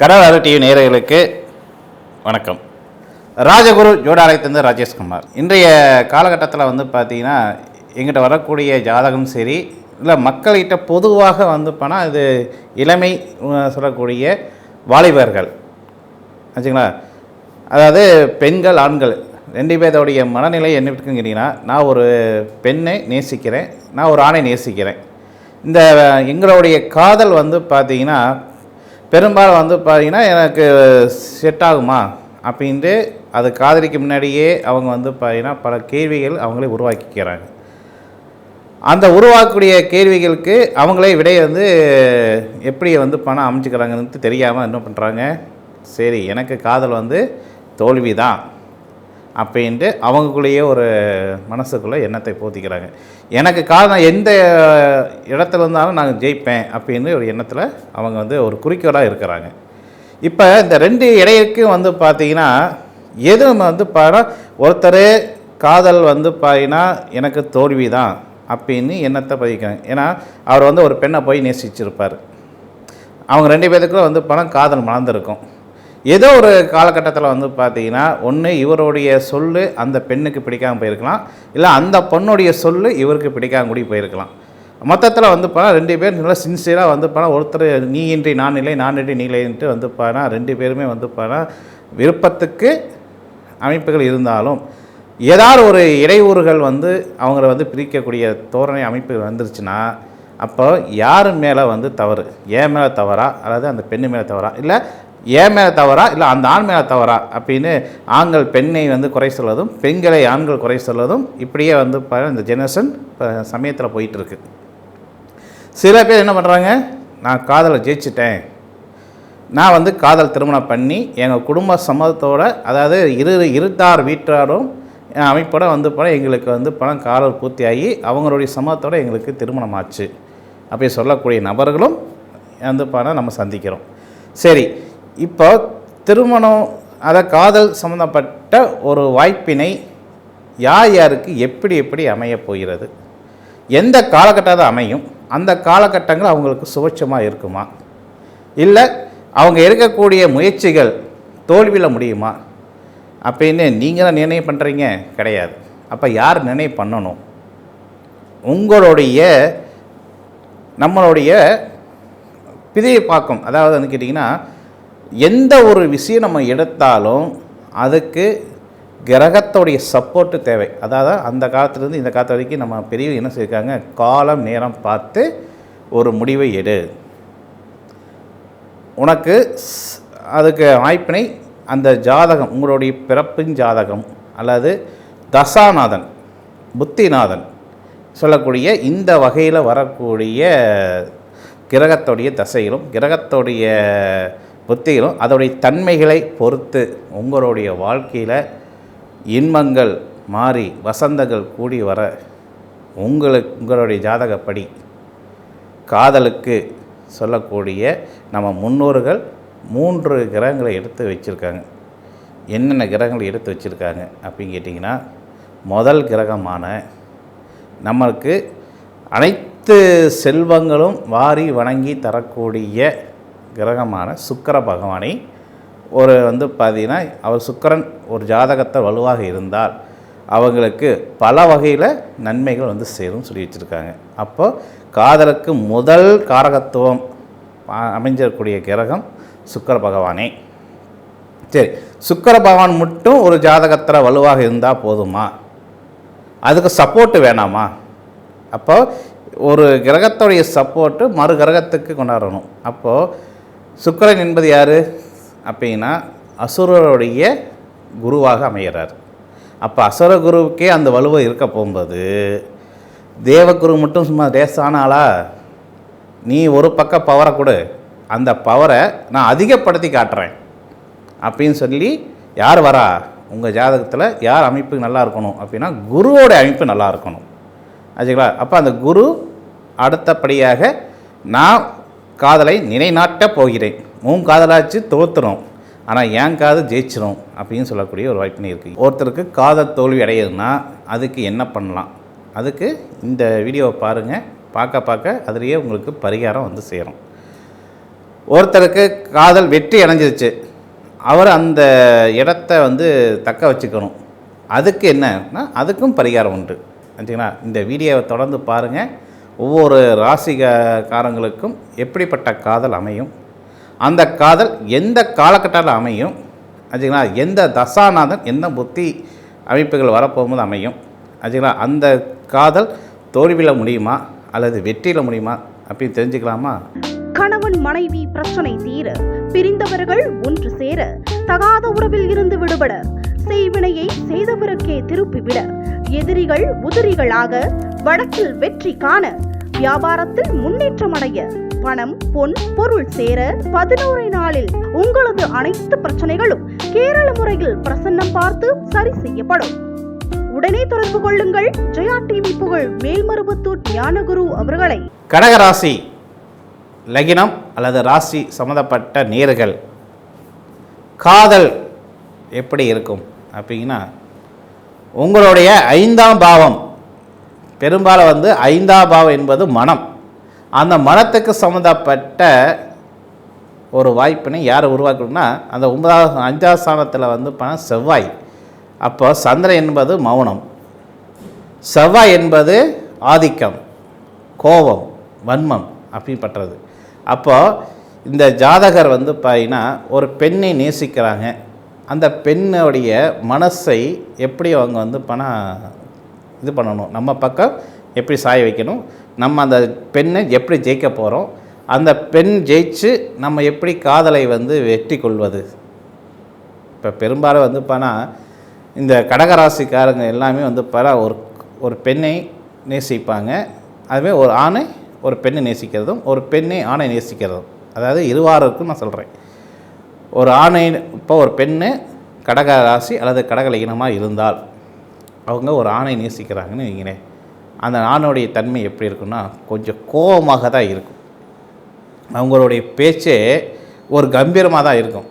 கடலாறு TV நேயர்களுக்கு வணக்கம். ராஜகுரு ஜோடாலயத்திலிருந்து ராஜேஷ்குமார் இன்றைய காலகட்டத்தில் வந்து பார்த்தீங்கன்னா எங்கிட்ட வரக்கூடிய ஜாதகம் சரி இல்லை மக்கள்கிட்ட பொதுவாக வந்து போனால் இது இளமை சொல்லக்கூடிய வாலிபர்கள். ஆச்சுங்களா? அதாவது பெண்கள் ஆண்கள் ரெண்டு பேர்த்தோடைய மனநிலை என்ன இருக்குங்கிறீங்கன்னா நான் ஒரு பெண்ணை நேசிக்கிறேன் நான் ஒரு ஆணை நேசிக்கிறேன். இந்த எங்களுடைய காதல் வந்து பார்த்தீங்கன்னா பெரும்பாலும் வந்து பார்த்தீங்கன்னா எனக்கு செட் ஆகுமா? அப்படின்ட்டு அது காதலிக்கு முன்னாடியே அவங்க வந்து பார்த்தீங்கன்னா பல கேள்விகள் அவங்களே உருவாக்கிக்கிறாங்க. அந்த உருவாக்கக்கூடிய கேள்விகளுக்கு அவங்களே விடையை வந்து எப்படி வந்து பணம் அமைச்சுக்கிறாங்கன்னு தெரியாமல் என்ன பண்ணுறாங்க சரி எனக்கு காதல் வந்து தோல்வி தான் அப்படின்ட்டு அவங்களுக்குள்ளேயே ஒரு மனசுக்குள்ளே எண்ணத்தை போத்திக்கிறாங்க. எனக்கு காரணம் எந்த இடத்துல இருந்தாலும் நான் ஜெயிப்பேன் அப்படின்னு ஒரு எண்ணத்தில் அவங்க வந்து ஒரு குறிக்கோளாக இருக்கிறாங்க. இப்போ இந்த ரெண்டு இடையிற்கும் வந்து பார்த்தீங்கன்னா எதுவும் வந்து பாரு ஒருத்தர் காதல் வந்து பார்த்தீங்கன்னா எனக்கு தோல்வி தான் அப்படின்னு எண்ணத்தை பதிக்கிறாங்க. ஏன்னா அவர் வந்து ஒரு பெண்ணை போய் நேசிச்சிருப்பார். அவங்க ரெண்டு பேருக்குள்ள வந்து பணம் காதல் மலர்ந்துருக்கும். ஏதோ ஒரு காலகட்டத்தில் வந்து பார்த்தீங்கன்னா ஒன்று இவருடைய சொல் அந்த பெண்ணுக்கு பிடிக்காமல் போயிருக்கலாம். இல்லை அந்த பொண்ணுடைய சொல் இவருக்கு பிடிக்காம கூடி போயிருக்கலாம். மொத்தத்தில் வந்து பார்த்தா ரெண்டு பேர் நல்லா சின்சியராக வந்து பார்த்தா ஒருத்தர் நீ இன்றி நான் இல்லை நான் இன்றி நீ இல்லைன்ட்டு வந்து போனால் ரெண்டு பேருமே வந்து பார்த்தா விருப்பத்துக்கு அமைப்புகள் இருந்தாலும் ஏதாவது ஒரு இடையூறுகள் வந்து அவங்கள வந்து பிரிக்கக்கூடிய தோரணை அமைப்பு வந்துருச்சுன்னா அப்போ யார் மேலே வந்து தவறு? ஏன் மேலே தவறா? அதாவது அந்த பெண்ணு மேலே தவறா? இல்லை ஏன் மேலே தவறா? இல்லை அந்த ஆண் மேலே தவறா? அப்படின்னு ஆண்கள் பெண்ணை வந்து குறை சொல்வதும் பெண்களை ஆண்கள் குறை சொல்வதும் இப்படியே வந்து ப- இந்த ஜெனரேஷன் இப்போ சமயத்தில் போயிட்டுருக்கு. சில பேர் என்ன பண்ணுறாங்க நான் காதலை ஜெயிச்சிட்டேன். நான் வந்து காதல் திருமணம் பண்ணி எங்கள் குடும்ப சம்மதத்தோட அதாவது இரு இருட்டார் வீட்டாரும் என் அமைப்போட வந்து போனால் எங்களுக்கு வந்து பணம் காதல் பூர்த்தியாகி அவங்களுடைய சம்மதத்தோடு எங்களுக்கு திருமணம் ஆச்சு. அப்படி சொல்லக்கூடிய நபர்களும் வந்து பணம் நம்ம சந்திக்கிறோம். சரி இப்போ திருமணம் அதை காதல் சம்மந்தப்பட்ட ஒரு வாய்ப்பினை யார் யாருக்கு எப்படி எப்படி அமையப் போகிறது? எந்த காலகட்டத்தை அமையும்? அந்த காலகட்டங்கள் அவங்களுக்கு சுபட்சமாக இருக்குமா? இல்லை அவங்க இருக்கக்கூடிய முயற்சிகள் தோல்வியில் முடியுமா? அப்படின்னு நீங்கள் தான் நிர்ணயம் பண்ணுறீங்க கிடையாது. அப்போ யார் நிர்ணயம் பண்ணணும்? உங்களுடைய நம்மளுடைய பிதையை பார்க்கும். அதாவது வந்து கேட்டிங்கன்னா எந்த ஒரு விஷயம் நம்ம எடுத்தாலும் அதுக்கு கிரகத்தோடைய சப்போர்ட்டு தேவை. அதாவது அந்த காலத்துலேருந்து இந்த காலத்து வரைக்கும் நம்ம பெரிய என்ன செய்யிருக்காங்க? காலம் நேரம் பார்த்து ஒரு முடிவை எடு. உனக்கு ஸ்- அதுக்கு வாய்ப்பினை அந்த ஜாதகம் உங்களுடைய பிறப்பின் ஜாதகம் அல்லது தசாநாதன் புத்திநாதன் சொல்லக்கூடிய இந்த வகையில் வரக்கூடிய கிரகத்துடைய தசைகளும் கிரகத்துடைய புத்திகளும் அதோடைய தன்மைகளை பொறுத்து உங்களுடைய வாழ்க்கையில் இன்பங்கள் மாறி வசந்தங்கள் கூடி வர உங்களுக்கு உங்களுடைய ஜாதகப்படி காதலுக்கு சொல்லக்கூடிய நம்ம முன்னோர்கள் மூன்று கிரகங்களை எடுத்து வச்சுருக்காங்க. என்னென்ன கிரகங்களை எடுத்து வச்சுருக்காங்க அப்படின்னு கேட்டிங்கன்னா முதல் கிரகமான நம்மளுக்கு அனைத்து செல்வங்களும் வாரி வணங்கி தரக்கூடிய கிரகமான சுக்கர பகவானை ஒரு வந்து பார்த்தீங்கன்னா அவர் சுக்கரன் ஒரு ஜாதகத்தை வலுவாக இருந்தால் அவங்களுக்கு பல வகையில் நன்மைகள் வந்து சேரும் சொல்லி வச்சுருக்காங்க. அப்போ காதலுக்கு முதல் காரகத்துவம் அ- கிரகம் சுக்கர பகவானே. சரி சுக்கர பகவான் மட்டும் ஒரு ஜாதகத்தில் வலுவாக இருந்தால் போதுமா? அதுக்கு சப்போர்ட்டு வேணாமா? அப்போ ஒரு கிரகத்துடைய சப்போர்ட்டு மறு கிரகத்துக்கு கொண்டாடணும். அப்போது சுக்கரன் என்பது யார்? அப்படின்னா அசுரருடைய குருவாக அமைகிறார் அப்போ அசுர குருவுக்கே அந்த வலுவை இருக்க போகும்போது தேவகுரு மட்டும் சும்மா லேசான நீ ஒரு பக்கம் பவரை கொடு அந்த பவரை நான் அதிகப்படுத்தி காட்டுறேன். அப்படின்னு சொல்லி யார் வரா? உங்கள் ஜாதகத்தில் யார் அமைப்பு நல்லா இருக்கணும்? அப்படின்னா குருவோட அமைப்பு நல்லா இருக்கணும். ஆச்சுங்களா? அப்போ அந்த குரு அடுத்தபடியாக நான் காதலை நிலைநாட்டப் போகிறேன். உன் காதலாச்சு தோற்றுறோம் ஆனால் என் காது ஜெயிச்சிரும் அப்படின்னு சொல்லக்கூடிய ஒரு வாய்ப்பு இருக்குது ஒருத்தருக்கு காதல் தோல்வி அடையுதுன்னா அதுக்கு என்ன பண்ணலாம்? அதுக்கு இந்த வீடியோவை பாருங்கள் பார்க்க பார்க்க அதுலேயே உங்களுக்கு பரிகாரம் வந்து சேரும். ஒருத்தருக்கு காதல் வெற்றி அடைஞ்சிருச்சு. அவர் அந்த இடத்த வந்து தக்க வச்சுக்கணும். அதுக்கு என்னன்னா அதுக்கும் பரிகாரம் உண்டு. சரிங்களா? இந்த வீடியோவை தொடர்ந்து பாருங்கள் ஒவ்வொரு ராசிகாரங்களுக்கும் எப்படிப்பட்ட காதல் அமையும்? அந்த காதல் எந்த காலகட்டத்தில் அமையும்? சரிங்களா எந்த தசாநாதன் எந்த புத்தி அமைப்புகள் வரப்போகும்போது அமையும்? சரிங்களா அந்த காதல் தோல்வியில் முடியுமா? அல்லது வெற்றியில் முடியுமா? அப்படின்னு தெரிஞ்சுக்கலாமா? கணவன் மனைவி பிரச்சனை தீர பிரிந்தவர்கள் ஒன்று சேர தகாத உறவில் இருந்து விடுபட செய்வினையை செய்தவருக்கே திருப்பிவிட எதிரிகள் உதிரிகளாக வழக்கில் வெற்றி காண வியாபாரத்தில் முன்னேற்றம் அடைய பணம் பொன் பொருள் சேர பதினோரு நாளில் உங்களது அனைத்து பிரச்சனைகளும் கேரள முறையில் பிரசன்னம் பார்த்து சரி செய்யப்படும். உடனே தொடர்பு கொள்ளுங்கள். ஜெயா டிவி புகழ் மேல்மருவத்தூர் ஞானகுரு அவர்களை. கடகராசி லகினம் அல்லது ராசி சம்மந்தப்பட்ட நேர்கள் காதல் எப்படி இருக்கும் அப்படின்னா உங்களுடைய ஐந்தாம் பாவம் பெரும்பாலும் வந்து ஐந்தாம் பாவம் என்பது மனம். அந்த மனத்துக்கு சம்மந்தப்பட்ட ஒரு வாய்ப்பினை யார் உருவாக்கணும்னா அந்த ஒன்பதாவது அஞ்சாவது ஸ்தானத்தில் வந்து பணம் செவ்வாய். அப்போ சந்திரன் என்பது மௌனம். செவ்வாய் என்பது ஆதிக்கம் கோபம் வன்மம் அப்படிப்பட்டது. அப்போ இந்த ஜாதகர் வந்து பார்த்தீங்கன்னா ஒரு பெண்ணை நேசிக்கிறாங்க. அந்த பெண்ணுடைய மனசை எப்படி அவங்க வந்து பணம் இது பண்ணணும். நம்ம பக்கம் எப்படி சாய வைக்கணும்? நம்ம அந்த பெண்ணை எப்படி ஜெயிக்க போகிறோம் அந்த பெண் ஜெயிச்சு நம்ம எப்படி காதலை வந்து வெற்றி கொள்வது? இப்போ பெரும்பாலும் வந்து பார்த்தா இந்த கடகராசிக்காரங்க எல்லாமே வந்து பல ஒரு ஒரு பெண்ணை நேசிப்பாங்க. அதுவே ஒரு ஆணை ஒரு பெண்ணை நேசிக்கிறதும் ஒரு பெண்ணை ஆணை நேசிக்கிறதும். அதாவது இருவாருக்கும் நான் சொல்கிறேன் ஒரு ஆணை இப்போ ஒரு பெண்ணு கடக ராசி அல்லது கடக இனமாக இருந்தால் அவங்க ஒரு ஆணை நேசிக்கிறாங்கன்னு வைங்களேன் அந்த ஆணுடைய தன்மை எப்படி இருக்குன்னா கொஞ்சம் கோபமாக தான் இருக்கும். அவங்களுடைய பேச்சே ஒரு கம்பீரமாக தான் இருக்கும்.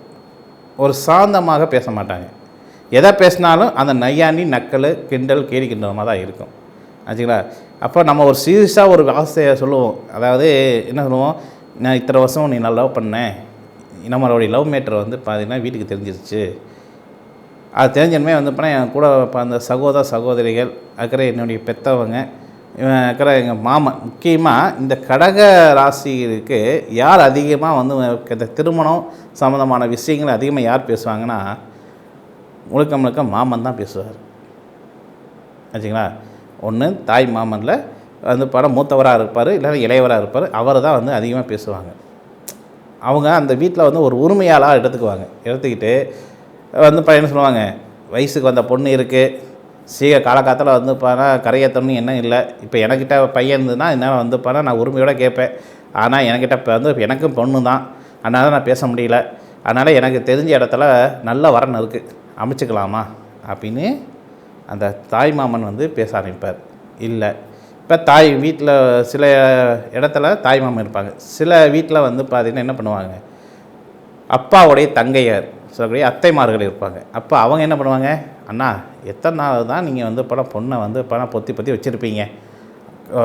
ஒரு சாந்தமாக பேச மாட்டாங்க. எதை பேசினாலும் அந்த நையாண்டி நக்கல் கிண்டல் கேலி கிண்டலமாக தான் இருக்கும். ஆச்சுங்களா? அப்போ நம்ம ஒரு சீரியஸாக ஒரு ஆசையை சொல்லுவோம். அதாவது என்ன சொல்லுவோம்? நான் இத்தனை வருஷம் நீ நான் லவ் பண்ணேன். நம்மளுடைய லவ் மேட்டர் வந்து பார்த்திங்கன்னா வீட்டுக்கு தெரிஞ்சிருச்சு. அது தெரிஞ்சனுமே வந்து போனால் என் கூட இப்போ அந்த சகோதர சகோதரிகள் அக்கறை என்னுடைய பெற்றவங்க இவன் அக்கறை எங்கள் மாமன் முக்கியமாக இந்த கடக ராசிக்கு யார் அதிகமாக வந்து இந்த திருமணம் சம்மந்தமான விஷயங்கள் அதிகமாக யார் பேசுவாங்கன்னா முழுக்க முழுக்க மாமன் தான் பேசுவார். ஆச்சுங்களா ஒன்று தாய் மாமனில் வந்து படம் மூத்தவராக இருப்பார் இல்லைன்னா இளையவராக இருப்பார் அவர் தான் வந்து அதிகமாக பேசுவாங்க. அவங்க அந்த வீட்டில் வந்து ஒரு உரிமையாளாக எடுத்துக்குவாங்க. எடுத்துக்கிட்டு வந்து பையன் சொல்லுவாங்க வயசுக்கு வந்த பொண்ணு இருக்குது சீக காலகாலத்தில் வந்து பார்த்தா கரையேற்றணும்னு என்ன இல்லை. இப்போ எனக்கிட்ட பையன் இருந்ததுன்னா என்னால் வந்து பாரு நான் உரிமையோடு கேட்பேன். ஆனால் என்கிட்ட இப்போ வந்து எனக்கும் பொண்ணு தான் அதனால் நான் பேச முடியல. அதனால் எனக்கு தெரிஞ்ச இடத்துல நல்ல வரன் இருக்குது அமைச்சுக்கலாமா? அப்படின்னு அந்த தாய் மாமன் வந்து பேச ஆரம்பிப்பார். இல்லை. இப்போ தாய் வீட்டில் சில இடத்துல தாய் மாமன் இருப்பாங்க. சில வீட்டில் வந்து பார்த்திங்கன்னா என்ன பண்ணுவாங்க? அப்பாவுடைய தங்கையார். சொல்லக்கூடிய அத்தைமார்கள் இருப்பாங்க. அப்போ அவங்க என்ன பண்ணுவாங்க? அண்ணா எத்தனை நாள் தான் நீங்கள் வந்து படம் பொண்ணை வந்து பணம் பொத்தி பொத்தி வச்சுருப்பீங்க.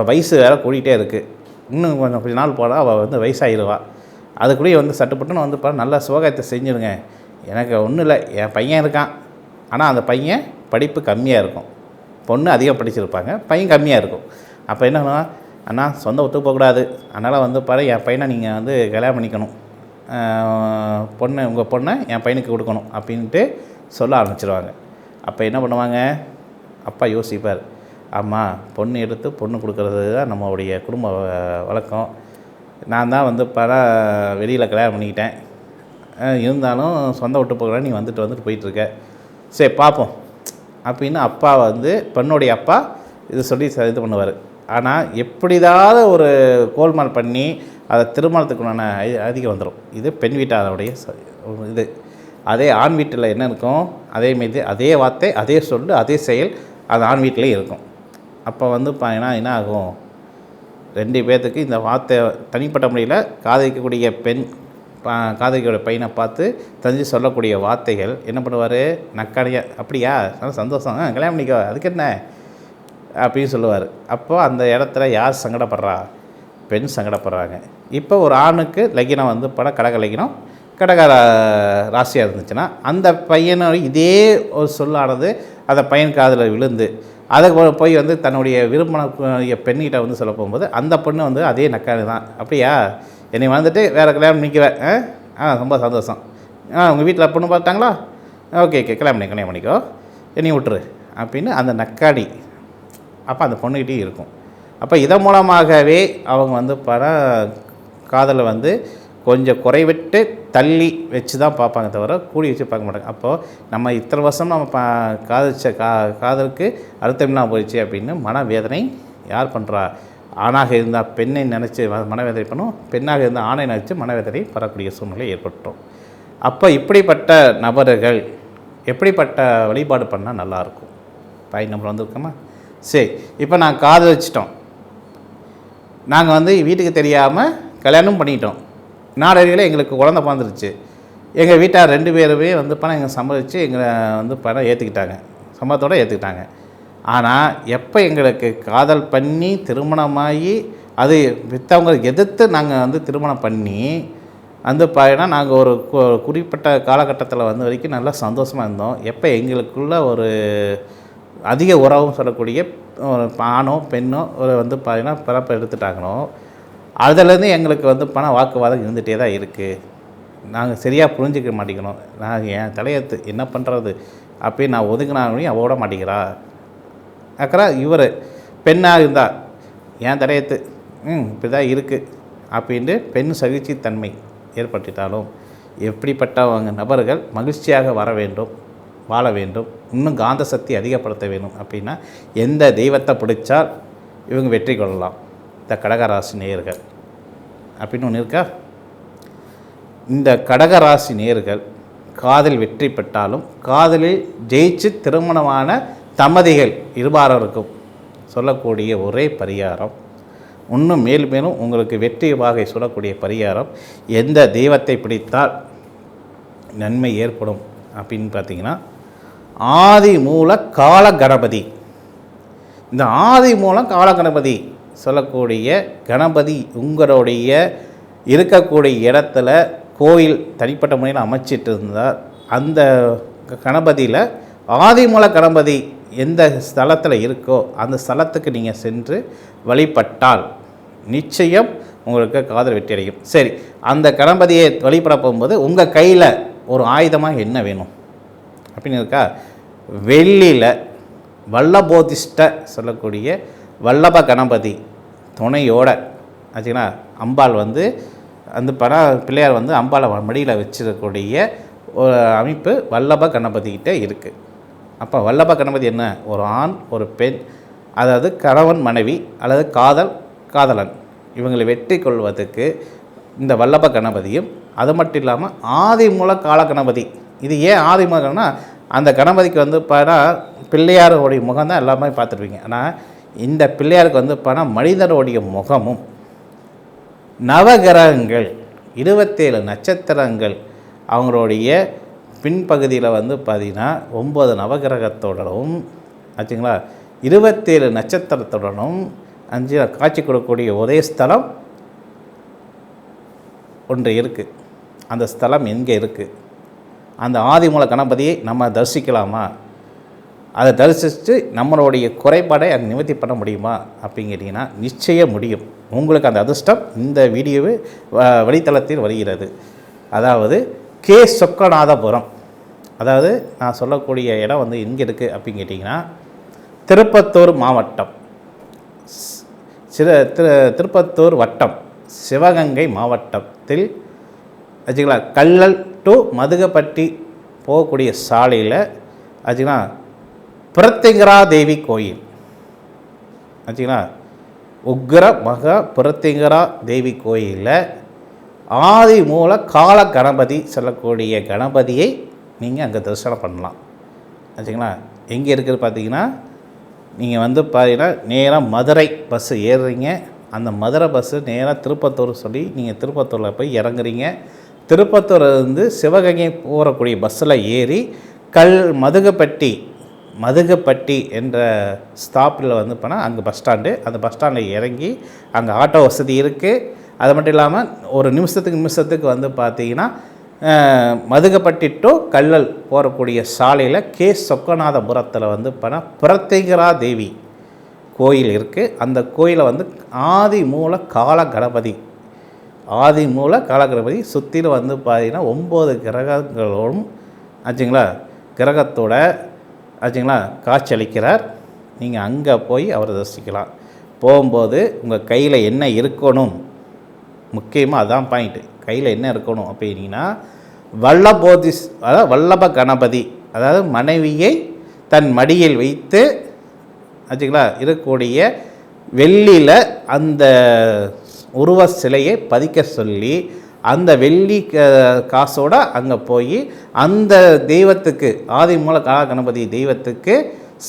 வயசு வேறு கூடிகிட்டே இருக்குது இன்னும் கொஞ்சம் கொஞ்ச நாள் போனால் அவள் வந்து வயசாகிடுவா அதுக்குள்ளேயே வந்து சட்டுப்பட்டுன்னு வந்து படம் நல்லா சுகத்தை செஞ்சுடுங்க எனக்கு ஒன்றும் இல்லை. என் பையன் இருக்கான். ஆனால் அந்த பையன் படிப்பு கம்மியாக இருக்கும். பொண்ணு அதிகம் படிச்சிருப்பாங்க. பையன் கம்மியாக இருக்கும். அப்போ என்ன அண்ணா சொந்த ஒத்து போகக்கூடாது. அதனால் வந்து பாரு என் பையனை நீங்கள் வந்து கல்யாணம் பண்ணிக்கணும். பொண்ணு உங்கள் பொண்ணை என் பையனுக்கு கொடுக்கணும் அப்படின்ட்டு சொல்ல ஆரம்பிச்சிருவாங்க. அப்போ என்ன பண்ணுவாங்க? அப்பா யோசிப்பார். ஆமாம் பொண்ணு எடுத்து பொண்ணு கொடுக்கறது தான் நம்மளுடைய குடும்ப வழக்கம். நான் தான் வந்து பணம் வெளியில் கல்யாணம் பண்ணிக்கிட்டேன். இருந்தாலும் சொந்த விட்டு போகிறேன் நீ வந்துட்டு வந்துட்டு போயிட்டுருக்க. சரி பார்ப்போம் அப்படின்னு அப்பா வந்து பெண்ணுடைய அப்பா இது சொல்லி இது பண்ணுவார். ஆனால் எப்படிதாவது ஒரு கோல்மால் பண்ணி அதை திருமணத்துக்குண்டான ஐ- அதிகம் வந்துடும் இது பெண் வீட்டாருடைய இது. அதே ஆண் வீட்டில் என்ன இருக்கும்? அதே மீது அதே வார்த்தை அதே சொல்லு அதே செயல் அது ஆண் வீட்டிலே இருக்கும். அப்போ வந்து பார்த்தீங்கன்னா என்ன ஆகும்? ரெண்டு பேர்த்துக்கு இந்த வார்த்தை தனிப்பட்ட முறையில் காதலிக்கக்கூடிய பெண் காதலிக்கக்கூடிய பையனை பார்த்து தெரிஞ்சு சொல்லக்கூடிய வார்த்தைகள் என்ன பண்ணுவார்? நக்கானியா அப்படியா? நல்லா சந்தோஷம். கல்யாணம் பண்ணிக்கோ. அதுக்கு என்ன? அப்படின்னு சொல்லுவார். அப்போது அந்த இடத்துல யார் சங்கடப்படுறா? பெண் சங்கடப்படுறாங்க. இப்போ ஒரு ஆணுக்கு லக்கினம் வந்து படம் கடக லக்கினம் கடக ராசியாக இருந்துச்சுன்னா அந்த பையனோட இதே ஒரு சொல்லானது அந்த பையன் காதில் விழுந்து அதை போய் வந்து தன்னுடைய விரும்பின பெண்கிட்ட வந்து சொல்ல போகும்போது அந்த பொண்ணு வந்து அதே நக்காளி தான். அப்படியா? என்னை வந்துட்டு வேறு கல்யாணம் நிற்கிற ஆ? ஆ ரொம்ப சந்தோஷம். ஆ உங்கள் வீட்டில் பொண்ணு பார்த்தாங்களா ஓகே ஓகே கல்யாணம் பண்ணி கல்யாணம் பண்ணிக்கோ. என்னையும் விட்டுரு. அப்படின்னு அந்த நக்காடி அப்போ அந்த பொண்ணுக்கிட்டே இருக்கும். அப்போ இதன் மூலமாகவே அவங்க வந்து பண காதலை வந்து கொஞ்சம் குறைவிட்டு தள்ளி வச்சு தான் பார்ப்பாங்க தவிர கூடி வச்சு பார்க்க மாட்டாங்க. அப்போது நம்ம இத்தனை வருஷம் நம்ம பா காதலிச்ச கா காதலுக்கு அர்த்தம்லாம் போயிடுச்சு அப்படின்னு மனவேதனை யார் பண்ணுறா ஆணாக இருந்தால் பெண்ணை நினச்சி மனவேதனை பண்ணும் பெண்ணாக இருந்தால் ஆணை நினச்சி மனவேதனை பெறக்கூடிய சூழ்நிலை ஏற்பட்டுரும் அப்போ இப்படிப்பட்ட நபர்கள் எப்படிப்பட்ட வழிபாடு பண்ணால் நல்லாயிருக்கும் பாய் நம்பர் வந்திருக்கோமா? சரி இப்போ நான் காதலிச்சிட்டோம். நாங்கள் வந்து வீட்டுக்கு தெரியாமல் கல்யாணம் பண்ணிட்டோம். நாடறிவில் எங்களுக்கு குழந்த பிறந்துருச்சு. எங்கள் வீட்டார் ரெண்டு பேருமே வந்து பணம் எங்கள் சம்மதிச்சு எங்களை வந்து பணம் ஏற்றுக்கிட்டாங்க சம்பளத்தோடு ஏற்றுக்கிட்டாங்க ஆனால் எப்போ எங்களுக்கு காதல் பண்ணி திருமணமாகி அது விற்றவங்க எதிர்த்து நாங்கள் வந்து திருமணம் பண்ணி வந்து பாயினா நாங்கள் ஒரு கு- குறிப்பிட்ட காலகட்டத்தில் வந்த வரைக்கும் நல்லா சந்தோஷமாக இருந்தோம். எப்போ எங்களுக்குள்ள ஒரு அதிக உறவும் சொல்லக்கூடிய ஒரு ஆணோ பெண்ணோ ஒரு வந்து பார்த்திங்கன்னா பிறப்பை எடுத்துட்டாங்களோ அதுலேருந்து எங்களுக்கு வந்து பண வாக்குவாதம் இருந்துகிட்டே தான் இருக்குது நாங்கள் சரியாக புரிஞ்சிக்க மாட்டேங்கிறோம். நான் என் தலையத்து என்ன பண்ணுறது அப்படின்னு நான் ஒதுங்கினாலும் அவ விட மாட்டேங்கிறா. அக்கறா இவர் பெண்ணாக இருந்தால் என் தலையத்து ம் இப்படி தான் இருக்குது அப்படின்ட்டு பெண் சகிழ்ச்சித்தன்மை ஏற்பட்டுட்டாலும் எப்படிப்பட்டவங்க நபர்கள் மகிழ்ச்சியாக வர வேண்டும் வாழ வேண்டும். இன்னும் காந்த சக்தி அதிகப்படுத்த வேணும் அப்படின்னா எந்த தெய்வத்தை பிடிச்சால் இவங்க வெற்றி கொள்ளலாம். இந்த கடகராசி நேர்கள். அப்படின்னு ஒன்று இருக்கா? இந்த கடகராசி நேர்கள் காதல் வெற்றி பெற்றாலும் காதலில் ஜெயிச்சு திருமணமான தம்மதிகள் இருபாரருக்கும் சொல்லக்கூடிய ஒரே பரிகாரம். இன்னும் மேலும் மேலும் உங்களுக்கு வெற்றி வாகை சொல்லக்கூடிய பரிகாரம். எந்த தெய்வத்தை பிடித்தால் நன்மை ஏற்படும் அப்படின்னு பார்த்தீங்கன்னா ஆதி மூல கால கணபதி. இந்த ஆதி மூலம் கால கணபதி சொல்லக்கூடிய கணபதி உங்களுடைய இருக்கக்கூடிய இடத்துல கோயில் தனிப்பட்ட முறையில் அமைச்சிட்டு இருந்தால் அந்த கணபதியில் ஆதிமூல கணபதி எந்த ஸ்தலத்தில் இருக்கோ அந்த ஸ்தலத்துக்கு நீங்கள் சென்று வழிபட்டால் நிச்சயம் உங்களுக்கு காதல் வெற்றி அடையும். சரி அந்த கணபதியை வழிபட போகும்போது உங்கள் கையில் ஒரு ஆயுதமாக என்ன வேணும்? அப்படின்னு இருக்கா வெள்ளியில் வல்லபோதிஷ்ட சொல்லக்கூடிய வல்லப கணபதி துணையோட ஆச்சுங்களா? அம்பாள் வந்து அந்த பட பிள்ளையார் வந்து அம்பாளை மடியில் வச்சிருக்கக்கூடிய ஒரு அமைப்பு வல்லப கணபதிக்கிட்ட இருக்குது அப்போ வல்லப கணபதி என்ன? ஒரு ஆண் ஒரு பெண் அதாவது கணவன் மனைவி அல்லது காதல் காதலன். இவங்களை வெற்றி கொள்வதற்கு இந்த வல்லப கணபதியும் அது மட்டும் இல்லாமல் ஆதிமூல கால கணபதி. இது ஏன் ஆதிமூலம்னா அந்த கணபதிக்கு வந்து பார்த்தா பிள்ளையாரோடைய முகம் தான் எல்லாமே பார்த்துருப்பீங்க. ஆனால் இந்த பிள்ளையாருக்கு வந்து பார்த்தா மனிதனுடைய முகமும் நவகிரகங்கள் இருபத்தேழு நட்சத்திரங்கள் அவங்களுடைய பின்பகுதியில் வந்து பார்த்திங்கன்னா ஒம்பது நவகிரகத்துடனும் ஆச்சுங்களா? இருபத்தேழு நட்சத்திரத்துடனும் அஞ்சு காட்சி கொடுக்கக்கூடிய ஒரே ஸ்தலம் ஒன்று இருக்குது அந்த ஸ்தலம் எங்கே இருக்குது அந்த ஆதிமூல கணபதியை நம்ம தரிசிக்கலாமா? அதை தரிசித்து நம்மளுடைய குறைபாடை அங்கே நிவர்த்தி பண்ண முடியுமா அப்படின்னு கேட்டிங்கன்னா நிச்சயம் முடியும். உங்களுக்கு அந்த அதிர்ஷ்டம் இந்த வீடியோவை வ- வழித்தளத்தில் வருகிறது. அதாவது கே. சொக்கநாதபுரம். அதாவது நான் சொல்லக்கூடிய இடம் வந்து எங்கே இருக்குது அப்படின்னு கேட்டிங்கன்னா திருப்பத்தூர் மாவட்டம். சில சிறு திரு திருப்பத்தூர் வட்டம் சிவகங்கை மாவட்டத்தில் வச்சுங்களா கல்லல் டு மதுகப்பட்டி போகக்கூடிய சாலையில் ஆச்சுங்களா பிரத்திங்கரா தேவி கோயில். ஆச்சுங்களா உக்ர மக பிரத்திங்கரா தேவி கோயிலில் ஆதி மூல கால கணபதி சொல்லக்கூடிய கணபதியை நீங்கள் அங்கே தரிசனம் பண்ணலாம். ஆச்சுங்களா எங்கே இருக்குது பார்த்தீங்கன்னா நீங்கள் வந்து பார்த்தீங்கன்னா நேராக மதுரை பஸ்ஸு ஏறுறீங்க. அந்த மதுரை பஸ்ஸு நேராக திருப்பத்தூர் சொல்லி நீங்கள் திருப்பத்தூரில் போய் இறங்குறீங்க. திருப்பத்தூர்ல இருந்து சிவகங்கை போகக்கூடிய பஸ்ஸில் ஏறி கல் மதுகப்பட்டி மதுகப்பட்டி என்ற ஸ்டாப்பில் வந்து போனால் அங்கே பஸ் ஸ்டாண்டு. அந்த பஸ் ஸ்டாண்டில் இறங்கி அங்கே ஆட்டோ வசதி இருக்குது. அது மட்டும் இல்லாமல் ஒரு நிமிஷத்துக்கு நிமிஷத்துக்கு வந்து பார்த்தீங்கன்னா மதுகப்பட்டி டு கல்லல் போகக்கூடிய சாலையில் கே. சொக்கநாதபுரத்தில் வந்து போனால் பிரத்திகரா தேவி கோயில் இருக்குது. அந்த கோயிலை வந்து ஆதி மூல கால கணபதி ஆதி மூல கால சுற்றிலும் வந்து பார்த்தீங்கன்னா ஒம்பது கிரகங்களோடும் ஆச்சுங்களா? கிரகத்தோட ஆச்சுங்களா? காட்சியளிக்கிறார். நீங்கள் அங்கே போய் அவரை தரிசிக்கலாம். போகும்போது உங்கள் கையில் என்ன இருக்கணும்? முக்கியமாக அதான் பாயிண்ட்டு கையில் என்ன இருக்கணும் அப்படின்னா வல்லபோதிஸ் அதாவது வல்லப கணபதி அதாவது மனைவியை தன் மடியில் வைத்து ஆச்சுங்களா? இருக்கக்கூடிய வெள்ளியில் அந்த உருவ சிலையை பதிக்க சொல்லி அந்த வெள்ளி காசோட அங்கே போய் அந்த தெய்வத்துக்கு ஆதி மூல கலா கணபதி தெய்வத்துக்கு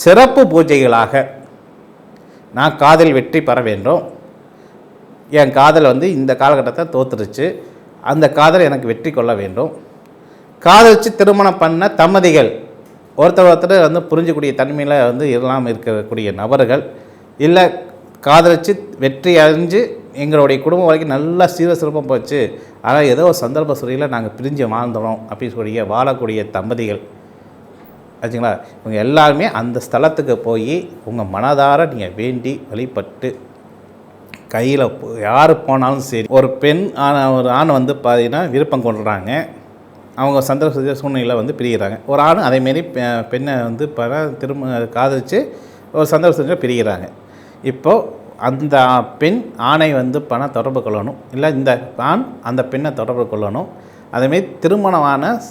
சிறப்பு பூஜைகளாக நான் காதல் வெற்றி பெற வேண்டும். என் காதல் வந்து இந்த காலகட்டத்தை தோத்துருச்சு. அந்த காதல் எனக்கு வெற்றி கொள்ள வேண்டும். காதலிச்சு திருமணம் பண்ண தம்பதிகள் ஒருத்தர் ஒருத்தர் வந்து புரிஞ்சக்கூடிய தன்மையில் வந்து இல்லாமல் இருக்கக்கூடிய நபர்கள் இல்லை காதலிச்சு வெற்றி அடைஞ்சு எங்களுடைய குடும்பம் வரைக்கும் நல்லா சீர சிறப்பாக போச்சு. ஆனால் ஏதோ ஒரு சந்தர்ப்ப சூழலில் நாங்கள் பிரிஞ்சு வாழ்ந்தோம் அப்படின்னு சொல்லி வாழக்கூடிய தம்பதிகள். ஆச்சுங்களா? இவங்க எல்லாருமே அந்த ஸ்தலத்துக்கு போய் உங்கள் மனதார நீங்கள் வேண்டி வழிபட்டு கையில் யார் போனாலும் சரி ஒரு பெண் ஆண் ஒரு ஆண் வந்து பார்த்தீங்கன்னா விருப்பம் கொண்டுறாங்க அவங்க சந்தர்ப்ப சூழ்நிலையில் வந்து பிரிகிறாங்க ஒரு ஆண் அதேமாரி பெண்ணை வந்து பல திரும்ப காதலிச்சு ஒரு சந்தர்ப்ப சூழ்நிலை பிரிகிறாங்க இப்போது அந்த பெண் ஆணை வந்து பண தொடர்பு கொள்ளணும். இல்லை இந்த ஆண் அந்த பெண்ணை தொடர்பு கொள்ளணும். அதேமாரி திருமணமான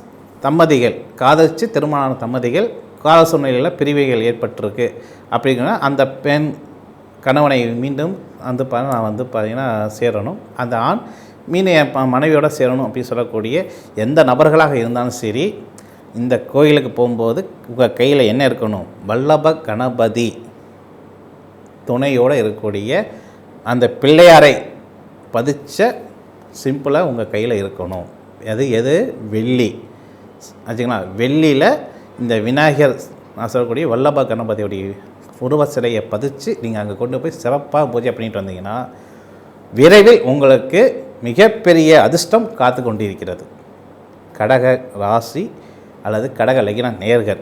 தம்பதிகள் காதலிச்சு திருமணமான தம்பதிகள் கால சூழ்நிலையில் பிரிவுகள் ஏற்பட்டிருக்கு. அப்படிங்கன்னா அந்த பெண் கணவனை மீண்டும் வந்து நான் வந்து பார்த்திங்கன்னா சேரணும். அந்த ஆண் மீனை மனைவியோடு ப- சேரணும் அப்படின்னு சொல்லக்கூடிய எந்த நபர்களாக இருந்தாலும் சரி இந்த கோயிலுக்கு போகும்போது உங்கள் கையில் என்ன இருக்கணும்? வல்லப கணபதி. துணையோடு இருக்கக்கூடிய அந்த பிள்ளையாரை பதிச்ச சிம்பிளாக உங்கள் கையில் இருக்கணும். எது எது? வெள்ளி. ஆச்சுங்களா? வெள்ளியில் இந்த விநாயகர் நான் சொல்லக்கூடிய வல்லப கணபதியுடைய உருவ சிலையை பதிச்சு நீங்கள் அங்கே கொண்டு போய் சிறப்பாக பூஜை பண்ணிட்டு வந்தீங்கன்னா விரைவில் உங்களுக்கு மிகப்பெரிய அதிர்ஷ்டம் காத்து கொண்டிருக்கிறது. கடக ராசி அல்லது கடக லகின நேர்கள்.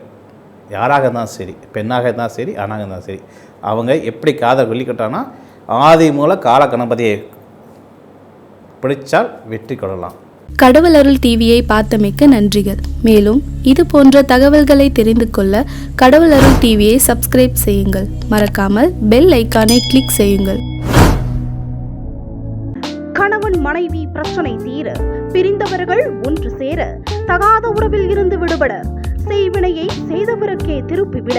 யாராக இருந்தாலும் சரி பெண்ணாக இருந்தாலும் சரி ஆணாக இருந்தாலும் சரி. அவங்க எப்படி காதல் வெளிக்கட்டானா ஆதி மூல கால கணபதியை பிடிச்சால் வெற்றி கொள்ளலாம். கடவுள் அருள் டிவியை பார்த்தமைக்க நன்றிகள். மேலும் இது போன்ற தகவல்களை தெரிந்து கொள்ள கடவுள் அருள் டிவியை சப்ஸ்கிரைப் செய்யுங்கள். மறக்காமல் பெல் ஐக்கானை கிளிக் செய்யுங்கள். கணவன் மனைவி பிரச்சனை தீர பிரிந்தவர்கள் ஒன்று சேர தகாத உறவில் இருந்து விடுபட செய்வினையை செய்தவருக்கே திருப்பிவிட